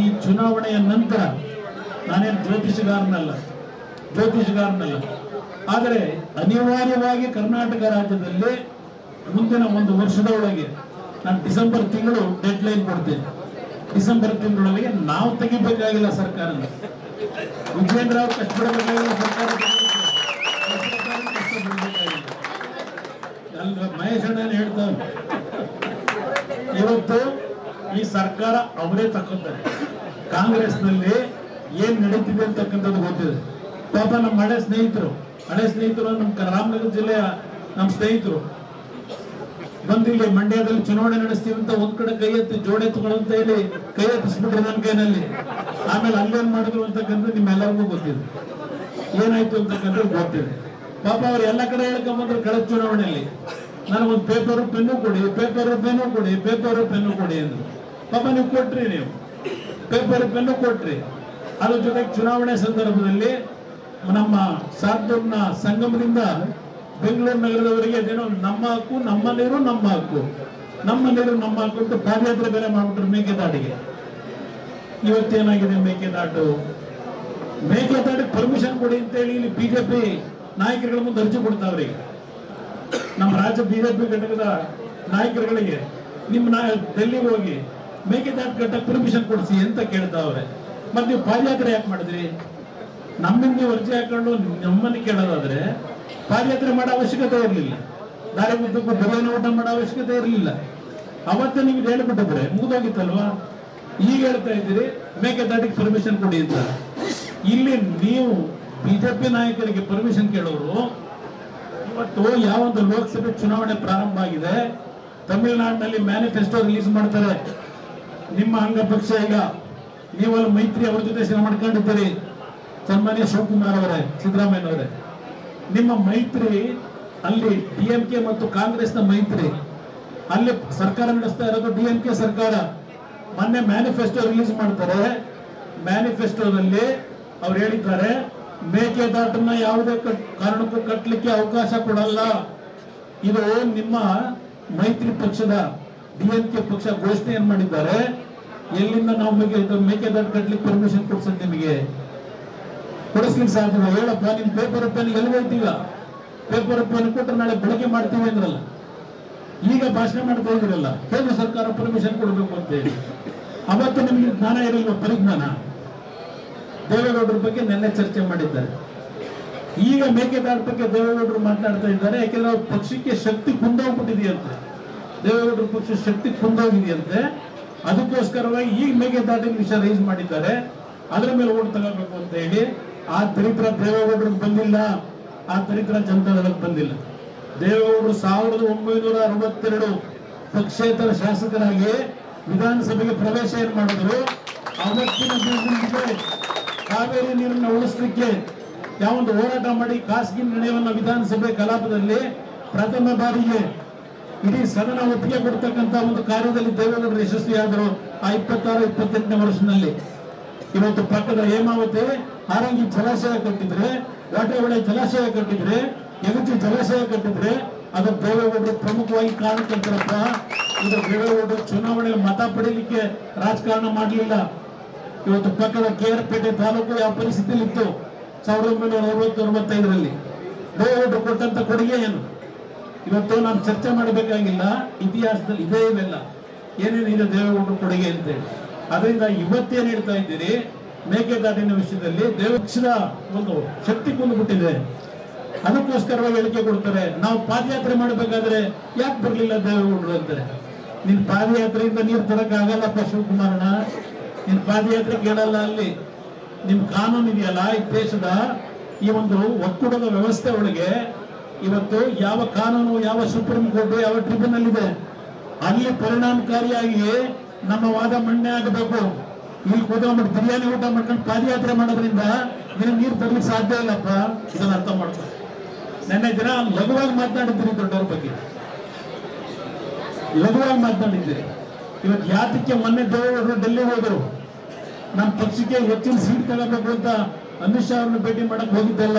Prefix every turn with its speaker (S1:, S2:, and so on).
S1: ಈ ಚುನಾವಣೆಯ ನಂತರ ನಾನೇನು ಜ್ಯೋತಿಷಗಾರನಲ್ಲ ಜ್ಯೋತಿಷಗಾರನಲ್ಲ. ಆದರೆ ಅನಿವಾರ್ಯವಾಗಿ ಕರ್ನಾಟಕ ರಾಜ್ಯದಲ್ಲಿ ಮುಂದಿನ ಒಂದು ವರ್ಷದ ಒಳಗೆ ನಾನು ಡಿಸೆಂಬರ್ ತಿಂಗಳು ಡೆಡ್ ಲೈನ್ ಕೊಡ್ತೇನೆ. ಡಿಸೆಂಬರ್ ತಿಂಗಳೊಳಗೆ ನಾವು ತೆಗಿಬೇಕಾಗಿಲ್ಲ ಸರ್ಕಾರ ವಿಜೇಂದ್ರ ಅವ್ರು ಕಷ್ಟಪಡಬೇಕಾಗಿಲ್ಲ ಸರ್ಕಾರ ಮಹೇಶ್ ಅಣ್ಣ ಹೇಳ್ತಾನೆ ಇವತ್ತು ಈ ಸರ್ಕಾರ ಅವರೇ ತಕ್ಕೊಂತಾರೆ ಕಾಂಗ್ರೆಸ್ನಲ್ಲಿ ಏನ್ ನಡೀತಿದೆ ಅಂತಕ್ಕಂಥದ್ದು ಗೊತ್ತಿದೆ. ಪಾಪ ನಮ್ಮ ಹಳೆ ಸ್ನೇಹಿತರು ಹಳೆ ಸ್ನೇಹಿತರು ನಮ್ಮ ರಾಮನಗರ ಜಿಲ್ಲೆಯ ನಮ್ಮ ಸ್ನೇಹಿತರು. ಬಂದಿಲ್ಲಿ ಮಂಡ್ಯದಲ್ಲಿ ಚುನಾವಣೆ ನಡೆಸ್ತೀವಿ ಅಂತ ಒಂದ್ ಕಡೆ ಕೈ ಎತ್ತಿ ಜೋಡೆ ತಗೊಳ್ಳಂತ ಹೇಳಿ ಕೈ ಎತ್ತಿಸ್ಬಿಟ್ರು ನನ್ನ ಕೈನಲ್ಲಿ. ಆಮೇಲೆ ಅಲ್ಲೇನ್ ಮಾಡಿದ್ರು ಅಂತಕ್ಕಂಥದ್ದು ನಿಮ್ಮೆಲ್ಲರಿಗೂ ಗೊತ್ತಿದೆ. ಏನಾಯ್ತು ಅಂತಕ್ಕಂಥದ್ದು ಗೊತ್ತಿದೆ. ಪಾಪ ಅವ್ರು ಎಲ್ಲ ಕಡೆ ಹೇಳ್ಕೊಂಬಂದ್ರು ಕಳೆದ ಚುನಾವಣೆಯಲ್ಲಿ. ನನಗೊಂದು ಪೇಪರ್ ಪೆನ್ನು ಕೊಡಿ ಪೇಪರ್ ಪೆನ್ನು ಕೊಡಿ ಪೇಪರ್ ಪೆನ್ನು ಕೊಡಿ ಅಂದ್ರು. ಪಾಪ ಕೊಟ್ರಿ ನೀವು. ಪೇಪರ್ ಪೆನ್ನು ಕೊಟ್ರಿ. ಅದ್ರ ಜೊತೆಗೆ ಚುನಾವಣೆ ಸಂದರ್ಭದಲ್ಲಿ ನಮ್ಮ ಸಾರ್ದೂರ್ನ ಸಂಗಮದಿಂದ ಬೆಂಗಳೂರು ನಗರದವರಿಗೆ ಅದೇನೋ ನಮ್ಮ ಹಕ್ಕು, ನಮ್ಮ ನೀರು, ನಮ್ಮ ಹಕ್ಕು. ನಮ್ಮ ನೀರು, ನಮ್ಮ ಹಕ್ಕು ಅಂತ ಪಾದಯಾತ್ರೆ ಬೇರೆ ಮಾಡ್ಬಿಟ್ರು ಮೇಕೆದಾಟಿಗೆ. ಇವತ್ತೇನಾಗಿದೆ ಮೇಕೆದಾಟು? ಮೇಕೆದಾಟಿಗೆ ಪರ್ಮಿಷನ್ ಕೊಡಿ ಅಂತೇಳಿ ಇಲ್ಲಿ ಬಿಜೆಪಿ ನಾಯಕರುಗಳ ಮುಂದೆ ಅರ್ಜಿ ಕೊಡ್ತಾವ್ರಿ ನಮ್ಮ ರಾಜ್ಯ ಬಿಜೆಪಿ ಘಟಕದ ನಾಯಕರುಗಳಿಗೆ, ನಿಮ್ಮ ನಾ ಡೆಲ್ಲಿಗೆ ಹೋಗಿ ಮೇಕೆದಾಟು ಕಟ್ಟಕ್ಕೆ ಪರ್ಮಿಷನ್ ಕೊಡಿಸಿ ಅಂತ ಕೇಳ್ತಾವ್ರೆ ಮತ್ತೆ ನೀವು ಪಾದಯಾತ್ರೆ ಯಾಕೆ ಮಾಡಿದ್ರಿ? ನಮ್ಮಿಂದ ನೀವು ಅರ್ಜಿ ಹಾಕೊಂಡು ನಮ್ಮನ್ನು ಕೇಳೋದಾದ್ರೆ ಪಾದಯಾತ್ರೆ ಮಾಡೋ ಅವಶ್ಯಕತೆ ಇರಲಿಲ್ಲ. ದಾರಿ ಉದ್ದಕ್ಕೂ ಬೆಳೆಯನ್ನು ಊಟ ಮಾಡೋ ಅವಶ್ಯಕತೆ ಇರಲಿಲ್ಲ. ಅವತ್ತೇ ನಿಮ್ಗೆ ಹೇಳ್ಬಿಟ್ಟಿದ್ರೆ, ಮುಗಿದೋಗಿತ್ತಲ್ವಾ? ಈಗ ಹೇಳ್ತಾ ಇದ್ದೀರಿ ಮೇಕೆದಾಟಿಗೆ ಪರ್ಮಿಷನ್ ಕೊಡಿ ಅಂತ. ಇಲ್ಲಿ ನೀವು ಬಿಜೆಪಿ ನಾಯಕರಿಗೆ ಪರ್ಮಿಷನ್ ಕೇಳೋರು, ಇವತ್ತು ಯಾವೊಂದು ಲೋಕಸಭೆ ಚುನಾವಣೆ ಪ್ರಾರಂಭ ಆಗಿದೆ, ತಮಿಳುನಾಡಿನಲ್ಲಿ ಮ್ಯಾನಿಫೆಸ್ಟೋ ರಿಲೀಸ್ ಮಾಡ್ತಾರೆ. ನಿಮ್ಮ ಅಂಗ ಪಕ್ಷ ಈಗ ನೀವಲ್ಲಿ ಮೈತ್ರಿ ಅವ್ರ ಜೊತೆ ಶ್ರಮ ಮಾಡ್ಕೊಂಡಿದ್ದೀರಿ. ಸನ್ಮಾನ್ಯ ಶಿವಕುಮಾರ್ ಅವರೇ, ಸಿದ್ದರಾಮಯ್ಯ ಅವರೇ. ನಿಮ್ಮ ಮೈತ್ರಿ ಅಲ್ಲಿ ಡಿ ಎಂ ಕೆ ಮತ್ತು ಕಾಂಗ್ರೆಸ್ನ ಮೈತ್ರಿ. ಅಲ್ಲಿ ಸರ್ಕಾರ ನಡೆಸ್ತಾ ಇರೋದು ಡಿ ಎಂ ಕೆ ಸರ್ಕಾರ. ಮೊನ್ನೆ ಮ್ಯಾನಿಫೆಸ್ಟೋ ರಿಲೀಸ್ ಮಾಡ್ತಾರೆ. ಮ್ಯಾನಿಫೆಸ್ಟೋದಲ್ಲಿ ಅವ್ರು ಹೇಳಿದ್ದಾರೆ ಮೇಕೆದಾಟನ್ನ ಯಾವುದೇ ಕಾರಣಕ್ಕೂ ಕಟ್ಟಲಿಕ್ಕೆ ಅವಕಾಶ ಕೊಡಲ್ಲ. ಇದು ನಿಮ್ಮ ಮೈತ್ರಿ ಪಕ್ಷದ ಡಿ ಎಂ ಕೆ ಪಕ್ಷ ಘೋಷಣೆ ಏನ್ ಮಾಡಿದ್ದಾರೆ. ಎಲ್ಲಿಂದ ನಾವು ಮೇಕೆ ಮೇಕೆ ಮೇಕೆದಾಟು ಕಟ್ಲಿಕ್ಕೆ ಪರ್ಮಿಷನ್ ಕೊಡ್ಸೋದು ನಿಮಗೆ? ಕೊಡಿಸ್ಲಿಕ್ಕೆ ಸಾಧ್ಯ ಹೇಳಪ್ಪ ನಿಮ್ ಪೇಪರ್ ಪೆನ್ ಎಲ್ಲಿ ಹೋಗ್ತೀವ ಪೇಪರ್ ಪೆನ್ ಕೊಟ್ಟರೆ ನಾಳೆ ಬಳಕೆ ಮಾಡ್ತೀವಿ ಅಂದ್ರಲ್ಲ. ಈಗ ಭಾಷಣ ಮಾಡ್ತಾ ಇದ್ರಲ್ಲ ಕೇಂದ್ರ ಸರ್ಕಾರ ಪರ್ಮಿಷನ್ ಕೊಡಬೇಕು ಅಂತ ಹೇಳಿ. ಅವತ್ತು ನಿಮಗೆ ಜ್ಞಾನ ಇರಲ್ವ, ಪರಿಜ್ಞಾನ? ದೇವೇಗೌಡರ ಬಗ್ಗೆ ನಿನ್ನೆ ಚರ್ಚೆ ಮಾಡಿದ್ದಾರೆ. ಈಗ ಮೇಕೆದಾಟು ಬಗ್ಗೆ ದೇವೇಗೌಡರು ಮಾತನಾಡ್ತಾ ಇದ್ದಾರೆ, ಯಾಕೆಂದ್ರೆ ಪಕ್ಷಕ್ಕೆ ಶಕ್ತಿ ಕುಂದೋಗ್ಬಿಟ್ಟಿದೆಯಂತೆ. ದೇವೇಗೌಡರ ಪಕ್ಷ ಶಕ್ತಿ ಕುಂದೋಗಿದೆಯಂತೆ. ಅದಕ್ಕೋಸ್ಕರವಾಗಿ ಈಗ ಮೇಕೆದಾಟಿನ ವಿಷಯ ರೈಸ್ ಮಾಡಿದ್ದಾರೆ. ಅದರ ಮೇಲೆ ಓಟ್ ತಗೋಬೇಕು ಅಂತ ಹೇಳಿ ಆ ದರಿದ್ರ ದೇವೇಗೌಡರಿಗೆ ಬಂದಿಲ್ಲ. ಆ ದರಿದ್ರ ಜನತಾದಳಕ್ಕೆ ಬಂದಿಲ್ಲ. ದೇವೇಗೌಡರು ಸಾವಿರದ ಒಂಬೈನೂರ ಅರವತ್ತೆರಡು ಪಕ್ಷೇತರ ಶಾಸಕರಾಗಿ ವಿಧಾನಸಭೆಗೆ ಪ್ರವೇಶ ಏನ್ ಮಾಡಿದ್ರು? ಅವತ್ತಿನ ಕಾವೇರಿ ನೀರನ್ನು ಉಳಿಸಲಿಕ್ಕೆ ಯಾವೊಂದು ಹೋರಾಟ ಮಾಡಿ ಖಾಸಗಿ ನಿರ್ಣಯವನ್ನು ವಿಧಾನಸಭೆ ಕಲಾಪದಲ್ಲಿ ಪ್ರಥಮ ಬಾರಿಗೆ ಇಡೀ ಸದನ ಒಪ್ಪಿಗೆ ಕೊಡ್ತಕ್ಕಂತ ಒಂದು ಕಾರ್ಯದಲ್ಲಿ ದೇವೇಗೌಡರು ಯಶಸ್ವಿಯಾದರು ಆ ಇಪ್ಪತ್ತಾರು, ಇಪ್ಪತ್ತೆಂಟನೇ ವರ್ಷದಲ್ಲಿ. ಇವತ್ತು ಪಕ್ಕದ ಹೇಮಾವತಿ ಹಾರಂಗಿ ಜಲಾಶಯ ಕಟ್ಟಿದ್ರೆ, ವಾಟೆಹೊಳೆ ಜಲಾಶಯ ಕಟ್ಟಿದ್ರೆ, ಯಗಚಿ ಜಲಾಶಯ ಕಟ್ಟಿದ್ರೆ, ಅದು ದೇವೇಗೌಡರು ಪ್ರಮುಖವಾಗಿ ಕಾರಣಕ್ಕಂತಾರಪ್ಪ ಇದು ದೇವೇಗೌಡರು ಚುನಾವಣೆ ಮತ ಪಡೀಲಿಕ್ಕೆ ರಾಜಕಾರಣ ಮಾಡಲಿಲ್ಲ. ಇವತ್ತು ಪಕ್ಕದ ಕೇರಪೇಟೆ ತಾಲೂಕು ಯಾವ ಪರಿಸ್ಥಿತಿಯಲ್ಲಿ ಇತ್ತು ಸಾವಿರದ ಒಂಬೈನೂರ ಅರವತ್ತು ಅರವತ್ತೈದರಲ್ಲಿ ದೇವೇಗೌಡರು ಕೊಟ್ಟಂತ ಕೊಡುಗೆ ಏನು? ಇವತ್ತು ನಾನು ಚರ್ಚೆ ಮಾಡಬೇಕಾಗಿಲ್ಲ, ಇತಿಹಾಸದಲ್ಲಿ ಇದೇ ಇವೆಲ್ಲ. ಏನೇನಿದೆ ದೇವೇಗೌಡರು ಕೊಡುಗೆ ಅಂತೇಳಿ. ಅದರಿಂದ ಇವತ್ತೇನು ಹೇಳ್ತಾ ಇದ್ದೀರಿ, ಮೇಕೆದಾಟಿನ ವಿಷಯದಲ್ಲಿ ದೇವಕ್ಷದ ಒಂದು ಶಕ್ತಿ ಕುಂದ್ಬಿಟ್ಟಿದೆ. ಅದಕ್ಕೋಸ್ಕರವಾಗಿ ಹೇಳಿಕೆ ಕೊಡ್ತಾರೆ, ನಾವು ಪಾದಯಾತ್ರೆ ಮಾಡಬೇಕಾದ್ರೆ ಯಾಕೆ ಬರಲಿಲ್ಲ ದೇವೇಗೌಡರು ಅಂತಾರೆ ನಿನ್ ಪಾದಯಾತ್ರೆಯಿಂದ ನೀರು ಆಗಲ್ಲ ಶಿವಕುಮಾರಣ್ಣ ನಿನ್ ಪಾದಯಾತ್ರೆ ಕೇಳಲ್ಲ ಅಲ್ಲಿ. ನಿಮ್ ಕಾನೂನು ಇದೆಯಲ್ಲ, ಈ ದೇಶದ ಈ ಒಂದು ಒಕ್ಕೂಟದ ವ್ಯವಸ್ಥೆ ಒಳಗೆ ಇವತ್ತು ಯಾವ ಕಾನೂನು, ಯಾವ ಸುಪ್ರೀಂ ಕೋರ್ಟ್, ಯಾವ ಟ್ರಿಬ್ಯುನಲ್ ಇದೆ ಅಲ್ಲಿ ಪರಿಣಾಮಕಾರಿಯಾಗಿ ನಮ್ಮ ವಾದ ಮಣ್ಣೆ ಆಗಬೇಕು. ಇಲ್ಲಿ ಕೂತ್ಕೊಂಡು ಬಿರಿಯಾನಿ ಊಟ ಮಾಡ್ಕೊಂಡು ಪಾದಯಾತ್ರೆ ಮಾಡೋದ್ರಿಂದ ನಿನಗೆ ನೀರು ತರಲಿಕ್ಕೆ ಸಾಧ್ಯ ಇಲ್ಲಪ್ಪ. ಇದನ್ನ ಅರ್ಥ ಮಾಡ್ತಾರೆ ನೆನ್ನೆ ದಿನ ಲಘುವಾಗಿ ಮಾತನಾಡಿದ್ದೀರಿ ದೊಡ್ಡವ್ರ ಬಗ್ಗೆ. ಲಘುವಾಗಿ ಮಾತನಾಡಿದ್ದೀರಿ. ಇವತ್ತು ಯಾತಕ್ಕೆ ಮೊನ್ನೆ ದೇವೇಗೌಡರು ಡೆಲ್ಲಿ ಹೋದರು. ನಮ್ಮ ಪಕ್ಷಕ್ಕೆ ಹೆಚ್ಚಿನ ಸೀಟ್ ತಗೋಬೇಕು ಅಂತ ಅಮಿತ್ ಶಾ ಅವ್ರನ್ನ ಭೇಟಿ ಮಾಡಕ್ ಹೋಗಿದ್ದಲ್ಲ.